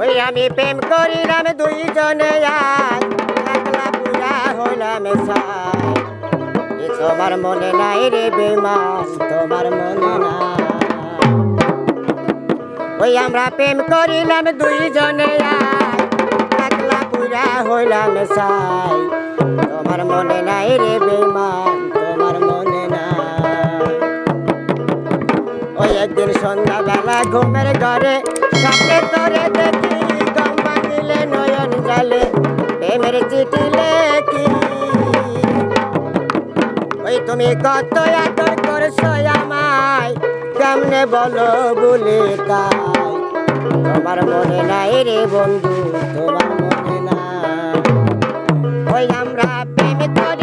ওই আমি প্রেম করিলাম দুইজনে একলা পুরা হইলাম তোমার মনে নাই রে বেমান, তোমার মনে নাই। ওই আমরা প্রেম করিলাম দুইজনে একলা পুরা হইলাম সাই। তোমার মনে নাই রে বেমান একদিন সন্ধ্যাবেলা ঘুমের ঘরে, সাথে তোরে দেখি গম বাঁধিলে নয়ন জালে, প্রেমের চিঠি লেখি। ওই তুমি কত আদর করছ আমায়, কেমনে বলো বলে তাই? তোমার মনে নাই রে বন্ধু, তোমার মনে নাই। ওই আমরা প্রেম করে